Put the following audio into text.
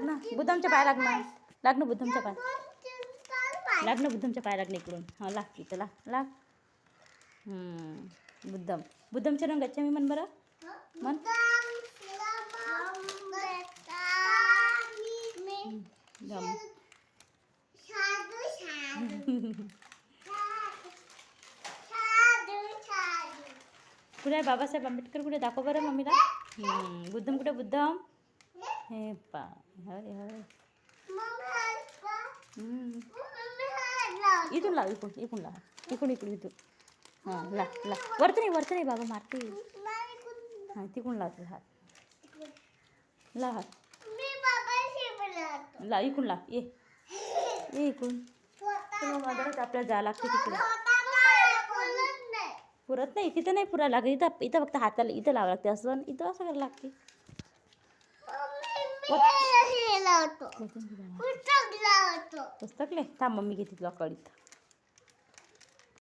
लाग ना बुद्धमच्या पाय लाग ना लाग ना बुद्धमच्या पाय. लाग ना बुद्धमच्या पाय लाग इकडून. हा लाग इथं लाग लाग. बुद्धम. बुद्धमच्या रंगाच्या मी म्हण बरं. म्हण. कुठे आहे? बाबासाहेब आंबेडकर कुठे? दाखव बरं मम्मीला. बुद्धम कुठे? बुद्धम. हे पा हरे हरे. इथून लाव इकडून इकडून लाव इकडून इकडून इथून हां ला ला वरती नाही वरती नाही बाबा मारते हां तिकडून लावते हात ला हात ला इकडून ला ये ये इकडून आपल्याला जावं लागते तिकडे पुरत नाही तिथं नाही पुरा लागत इथं इथं फक्त हाताला इथं लावावं लागते असं इथं असं करायला लागते पुस्तकले थांब मम्मी घेते तुला कळीत.